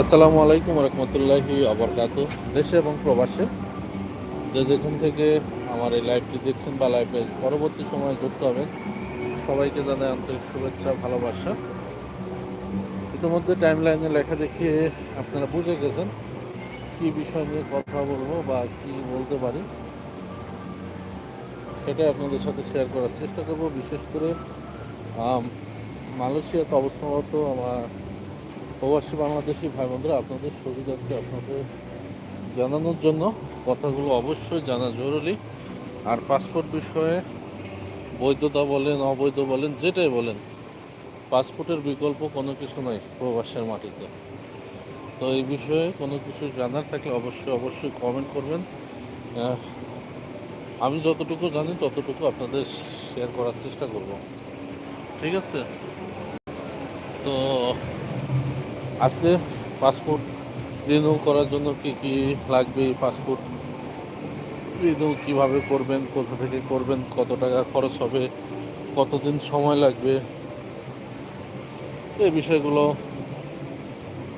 আসসালামু আলাইকুম রহমতুল্লাহি আবরকাত দেশে এবং প্রবাসে যে যেখান থেকে আমার এই লাইভটি দেখছেন বা লাইভে পরবর্তী সময়ে যুক্ত হবেন, সবাইকে জানাই আন্তরিক শুভেচ্ছা, ভালোবাসা। ইতিমধ্যে টাইম লাইনে লেখা দেখিয়ে আপনারা বুঝে গেছেন কি বিষয় নিয়ে কথা বলব বা কি বলতে পারি। সেটাই আপনাদের সাথে শেয়ার করার চেষ্টা করব। বিশেষ করে মালয়েশিয়াতে অবস্থানরত আমার প্রবাসী বাংলাদেশি ভাই বোনরা, আপনাদের সুবিধার্থে আপনাদের জানানোর জন্য কথাগুলো অবশ্যই জানা জরুরি। আর পাসপোর্ট বিষয়ে বৈধতা বলেন, অবৈধ বলেন, যেটাই বলেন পাসপোর্টের বিকল্প কোনো কিছু নাই প্রবাসের মাটিতে। তো এই বিষয়ে কোনো কিছু জানার থাকলে অবশ্যই অবশ্যই কমেন্ট করবেন। আমি যতটুকু জানি ততটুকু আপনাদের শেয়ার করার চেষ্টা করব। ঠিক আছে? তো আসলে পাসপোর্ট রিনিউ করার জন্য কি কি লাগবে পাসপোর্ট রিনিউ কীভাবে করবেন, কোথা থেকে করবেন, কত টাকা খরচ হবে, কতদিন সময় লাগবে? এই বিষয়গুলো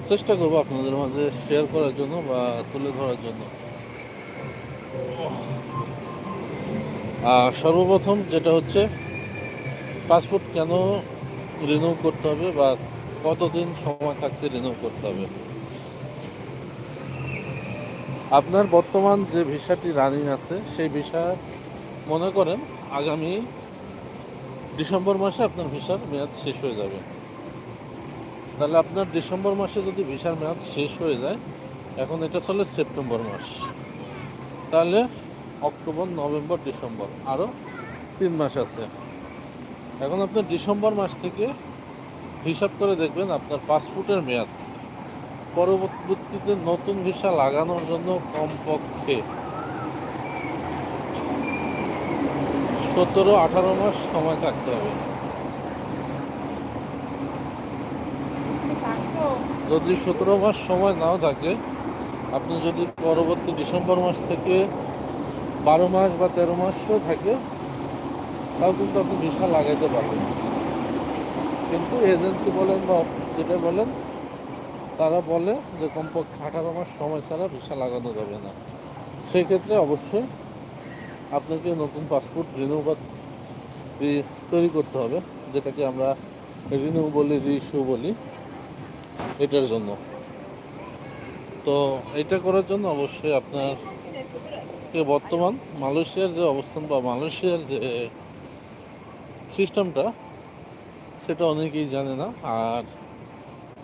চেষ্টা করব আপনাদের মাঝে শেয়ার করার জন্য বা তুলে ধরার জন্য। সর্বপ্রথম যেটা হচ্ছে পাসপোর্ট কেন রিনিউ করতে হবে বা কতদিন সময় থাকতে রিনিউ করতে হবে? আপনার বর্তমান যে ভিসাটি রানিং আছে, সেই ভিসা মনে করেন আগামী ডিসেম্বর মাসে আপনার ভিসার মেয়াদ শেষ হয়ে যাবে। তাহলে আপনার ডিসেম্বর মাসে যদি ভিসার মেয়াদ শেষ হয়ে যায়, এখন এটা চলে সেপ্টেম্বর মাস। তাহলে অক্টোবর, নভেম্বর, ডিসেম্বর আরও তিন মাস আছে। এখন আপনার ডিসেম্বর মাস থেকে হিসাব করে দেখবেন আপনার পাসপোর্টের মেয়াদ। পরবর্তীতে নতুন ভিসা লাগানোর জন্য কমপক্ষে সতেরো, আঠারো মাস সময় থাকতে হবে। যদি সতেরো মাস সময় নাও থাকে, আপনি যদি পরবর্তী ডিসেম্বর মাস থেকে বারো মাস বা তেরো মাসও থাকে, তাও কিন্তু আপনি ভিসা লাগাইতে পারবেন। কিন্তু এজেন্সি বলেন বা যেটা বলেন, তারা বলে যে কমপক্ষে আঠারো মাস সময় ছাড়া ভিসা লাগানো যাবে না। সেই ক্ষেত্রে অবশ্যই আপনাকে নতুন পাসপোর্ট রিনিউ বা তৈরি করতে হবে, যেটাকে আমরা রিনিউ বলি, রিইস্যু বলি, এটার জন্য। তো এটা করার জন্য অবশ্যই আপনার বর্তমান মালয়েশিয়ার যে অবস্থান বা মালয়েশিয়ার যে সিস্টেমটা সেটা অনেকেই জানে না। আর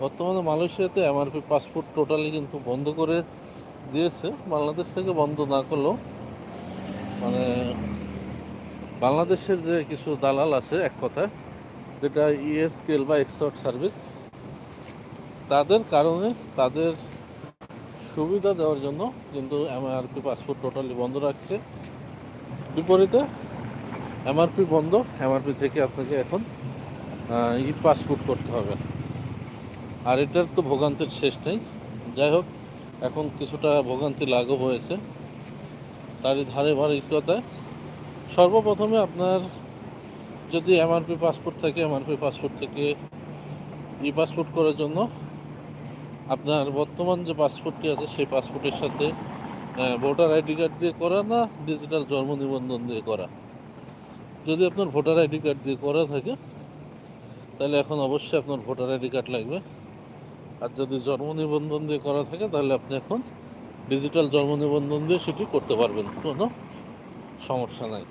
বর্তমানে মালয়েশিয়াতে এমআরপি পাসপোর্ট টোটালি কিন্তু বন্ধ করে দিয়েছে। বাংলাদেশ থেকে বন্ধ না করলেও মানে বাংলাদেশের যে কিছু দালাল আছে এক কথায়, যেটা ইএসকেল বা এক্সপোর্ট সার্ভিস, তাদের কারণে তাদের সুবিধা দেওয়ার জন্য কিন্তু এমআরপি পাসপোর্ট টোটালি বন্ধ রাখছে। বিপরীতে এমআরপি বন্ধ, এমআরপি থেকে আপনাকে এখন ই পাসপোর্ট করতে হবে। আর এটার তো ভোগান্তির শেষ নেই। যাই হোক, এখন কিছুটা ভোগান্তি লাঘব হয়েছে। তারই ধারে বারিকতায় সর্বপ্রথমে আপনার যদি এমআরপি পাসপোর্ট থাকে এমআরপি পাসপোর্ট থেকে ই পাসপোর্ট করার জন্য আপনার বর্তমান যে পাসপোর্টটি আছে, সেই পাসপোর্টের সাথে ভোটার আইডি কার্ড দিয়ে করা না ডিজিটাল জন্ম নিবন্ধন দিয়ে করা? যদি আপনার ভোটার আইডি কার্ড দিয়ে করা থাকে তাহলে এখন অবশ্যই আপনার ভোটার আইডি কার্ড লাগবে। আর যদি জন্ম নিবন্ধন দিয়ে করা থাকে, তাহলে আপনি এখন ডিজিটাল জন্ম নিবন্ধন দিয়ে সেটি করতে পারবেন। কোনো সমস্যা নাই।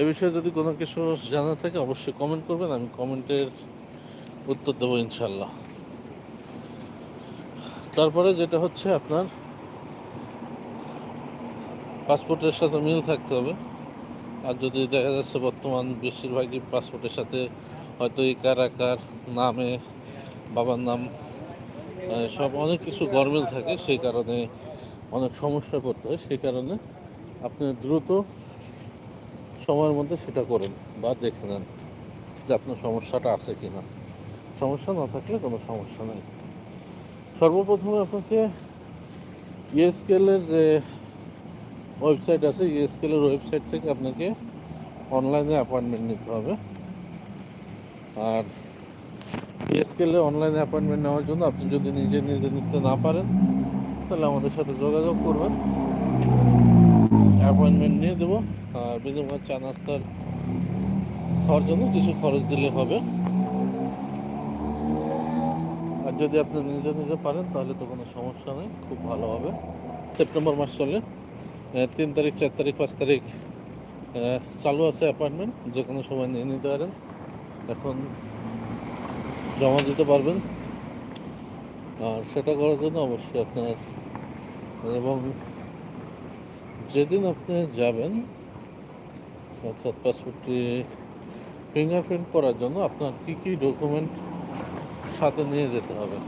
এ বিষয়ে যদি কোনো কিছু জানা থাকে, অবশ্যই কমেন্ট করবেন। আমি কমেন্টের উত্তর দেবো ইনশাল্লাহ তারপরে যেটা হচ্ছে আপনার পাসপোর্টের সাথে মিল থাকতে হবে। আর যদি দেখা যাচ্ছে বর্তমান বেশিরভাগই পাসপোর্টের সাথে হয়তো ইকার আকার নামে, বাবার নাম সব অনেক কিছু গরমিল থাকে, সেই কারণে অনেক সমস্যা করতে হয়, সেই কারণে আপনি দ্রুত সময়ের মধ্যে সেটা করেন বা দেখে নেন যে আপনার সমস্যাটা আছে কি না সমস্যা না থাকলে কোনো সমস্যা নেই। সর্বপ্রথমে আপনাকে ইএসকেলের যে ওয়েবসাইট আছে ইএসকেলের ওয়েবসাইট থেকে আপনাকে অনলাইনে অ্যাপয়েন্টমেন্ট নিতে হবে। আর স্কেলে অনলাইনে অ্যাপয়েন্টমেন্ট নেওয়ার জন্য আপনি যদি নিজে নিজে নিতে না পারেন, তাহলে আমাদের সাথে যোগাযোগ করবেন। অ্যাপয়েন্টমেন্ট নিয়ে দেবো, আর বিনিময় চা নাস্তার খাওয়ার জন্য কিছু খরচ দিলে হবে। আর যদি আপনি নিজে নিজে পারেন, তাহলে তো কোনো সমস্যা নেই, খুব ভালো হবে। সেপ্টেম্বর মাস চলে। তিন তারিখ, চার তারিখ, পাঁচ তারিখ চালু আছে অ্যাপয়েন্টমেন্ট যে কোনো সময় নিয়ে নিতে পারেন। এখন জমা দিতে পারবেন। আর সেটা করার জন্য অবশ্যই আপনার, এবং যেদিন আপনি যাবেন, অর্থাৎ পাসপোর্টটি ফিঙ্গারপ্রিন্ট করার জন্য আপনার কি কি ডকুমেন্ট সাথে নিয়ে যেতে হবে?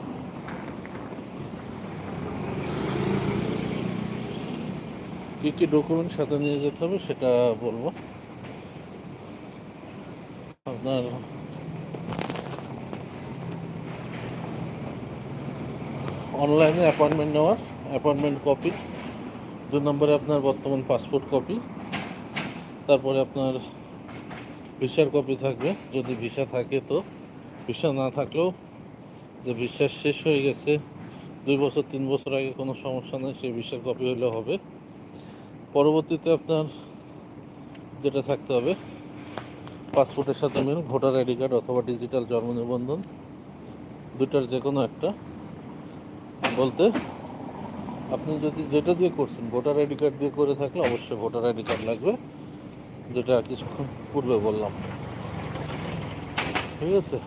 কি কি ডকুমেন্ট সাথে নিয়ে যেতে হবে সেটা বলব। আপনার অনলাইনে অ্যাপয়েন্টমেন্ট নেওয়ার অ্যাপয়েন্টমেন্ট কপি দু নম্বরে আপনার বর্তমান পাসপোর্ট কপি তারপরে আপনার ভিসার কপি থাকবে। যদি ভিসা থাকে তো ভিসা না থাকলেও যে ভিসা শেষ হয়ে গেছে, দুই বছর, তিন বছর আগে কোনো সমস্যা নেই, সেই ভিসার কপি হলে হবে। পরবর্তীতে আপনার যেটা থাকতে হবে, পাসপোর্টের সাথে মিল, ভোটার আইডি কার্ড অথবা ডিজিটাল জন্ম নিবন্ধন দুটার যে কোনো একটা। বলতে আপনি যদি যেটা দিয়ে করছেন, ভোটার আইডি কার্ড দিয়ে করে থাকলে অবশ্যই ভোটার আইডি কার্ড লাগবে, যেটা কিছুক্ষণ পূর্বে বললাম। ঠিক আছে?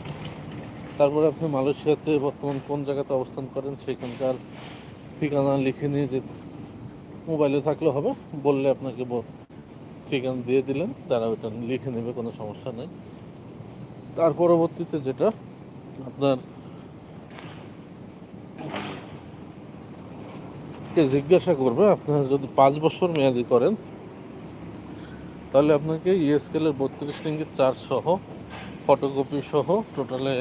তারপরে আপনি মালয়েশিয়াতে বর্তমান কোন জায়গাতে অবস্থান করেন, সেখানকার ঠিকানা লিখে নিয়ে যে মোবাইলে থাকলে হবে, বললে আপনাকে ঠিকানা দিয়ে দিলেন, তারা ওটা লিখে নেবে, কোনো সমস্যা নেই। তার পরবর্তীতে যেটা, আপনার কে জিজ্ঞাসা করবে, আপনারা যদি পাঁচ বছর মেয়াদি করেন, তাহলে আপনাকে ইএসকেলের বত্রিশ রিঙ্গিত চার্জ সহ ফটোকপি সহ টোটালে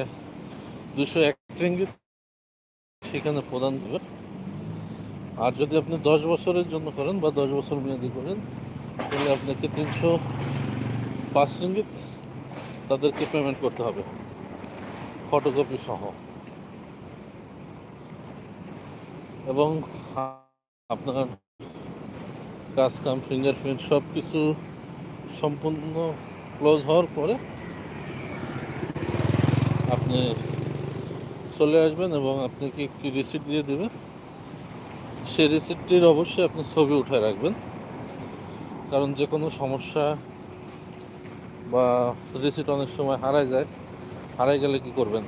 দুশো এক রিঙ্গিত সেখানে প্রদান দেবে আর যদি আপনি দশ বছরের জন্য করেন বা দশ বছর মেয়াদি করেন, তাহলে আপনাকে তিনশো পাঁচ রিঙ্গিত তাদেরকে পেমেন্ট করতে হবে। ফটোকপি সহ। এবং আপনার কাজ কাম ফিঙ্গারপ্রিন্ট সব কিছু সম্পূর্ণ ক্লোজ হওয়ার পরে আপনি চলে আসবেন এবং আপনাকে একটি রিসিপ্ট দিয়ে দেবে। সেই রিসিপ্টটির অবশ্যই আপনি ছবি উঠে রাখবেন। কারণ যে কোনো সমস্যা বা রিসিট অনেক সময় হারায় যায় হারাই গেলে কি করবেন?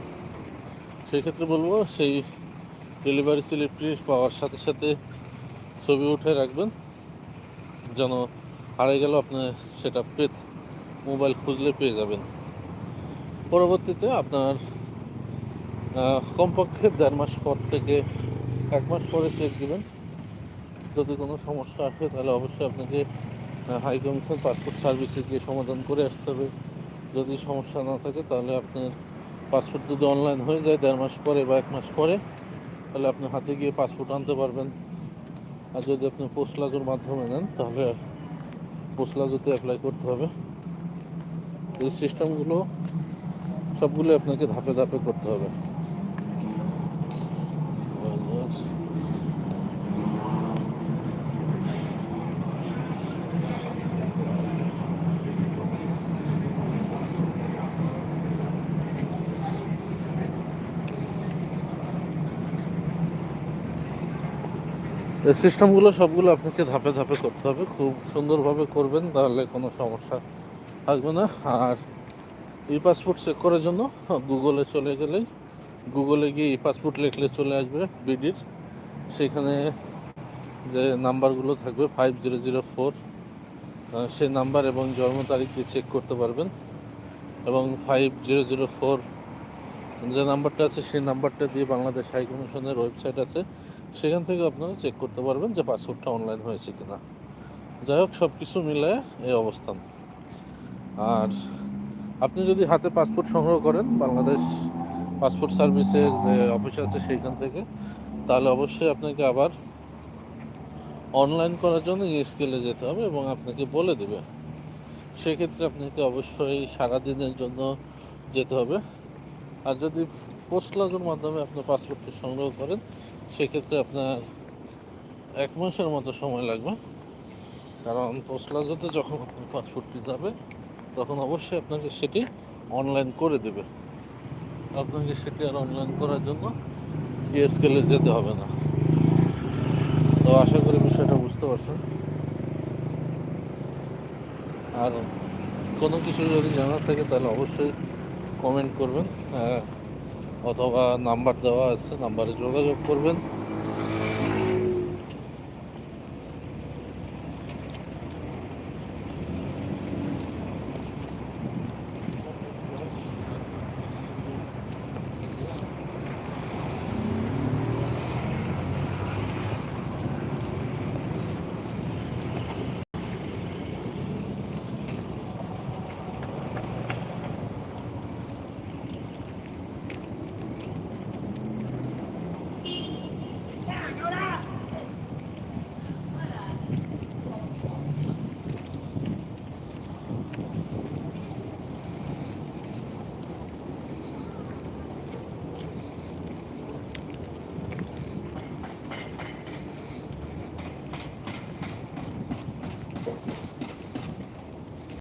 সেই ক্ষেত্রে বলব, সেই ডেলিভারি স্লিপটি পাওয়ার সাথে সাথে ছবি উঠে রাখবেন, যেন হারিয়ে গেল আপনি সেটা পেত মোবাইল খুঁজলে পেয়ে যাবেন। পরবর্তীতে আপনার কমপক্ষে দেড় মাস পর থেকে এক মাস পরে চেক দেবেন। যদি কোনো সমস্যা আসে, তাহলে অবশ্যই আপনাকে হাই কমিশন পাসপোর্ট সার্ভিসে গিয়ে সমাধান করে আসতে হবে। যদি সমস্যা না থাকে, তাহলে আপনার পাসপোর্ট যদি অনলাইন হয়ে যায় দেড় মাস পরে বা এক মাস পরে, তাহলে আপনি হাতে গিয়ে পাসপোর্ট আনতে পারবেন। আর যদি আপনি পোস্ট লাজোর মাধ্যমে নেন, তাহলে পোস্ট লাজোতে অ্যাপ্লাই করতে হবে। এই সিস্টেমগুলো সবগুলো আপনাকে ধাপে ধাপে করতে হবে। সিস্টেমগুলো সবগুলো আপনাকে ধাপে ধাপে করতে হবে। খুব সুন্দরভাবে করবেন, তাহলে কোনো সমস্যা থাকবে না। আর ই পাসপোর্ট চেক করার জন্য গুগলে চলে গেলেই গুগলে গিয়ে ই পাসপোর্ট লিখলে চলে আসবে বিডির সেখানে যে নাম্বারগুলো থাকবে ফাইভ জিরো জিরো ফোর সেই নাম্বার এবং জন্ম তারিখ দিয়ে চেক করতে পারবেন। এবং ফাইভ জিরো জিরো ফোর যে নাম্বারটা আছে, সেই নাম্বারটা দিয়ে বাংলাদেশ হাই কমিশনের ওয়েবসাইট আছে। সেখান থেকে আপনারা চেক করতে পারবেন যে পাসপোর্টটা অনলাইন হয়েছে কিনা। যাই হোক সব কিছু মিলে এই অবস্থান। আর আপনি যদি হাতে পাসপোর্ট সংগ্রহ করেন, বাংলাদেশ পাসপোর্ট সার্ভিসের যে অফিস আছে সেইখান থেকে, তাহলে অবশ্যই আপনাকে আবার অনলাইন করার জন্য স্কেলে যেতে হবে এবং আপনাকে বলে দেবে। সেক্ষেত্রে আপনাকে অবশ্যই সারাদিনের জন্য যেতে হবে। আর যদি পোস্ট প্লাজার মাধ্যমে আপনি পাসপোর্টটি সংগ্রহ করেন সেক্ষেত্রে আপনার এক মাসের মতো সময় লাগবে। কারণ পোস্ট প্লাজাতে যখন আপনার পাসপোর্টটি যাবে তখন অবশ্যই আপনাকে সেটি অনলাইন করে দেবে। আপনাকে সেটি আর অনলাইন করার জন্য জিএসকেলে যেতে হবে না। তো আশা করি বিষয়টা বুঝতে পারছেন। আর কোনো কিছু যদি জানার থাকে তাহলে অবশ্যই কমেন্ট করবেন। আহ, অথবা নাম্বার দেওয়া আছে নাম্বারে যোগাযোগ করবেন।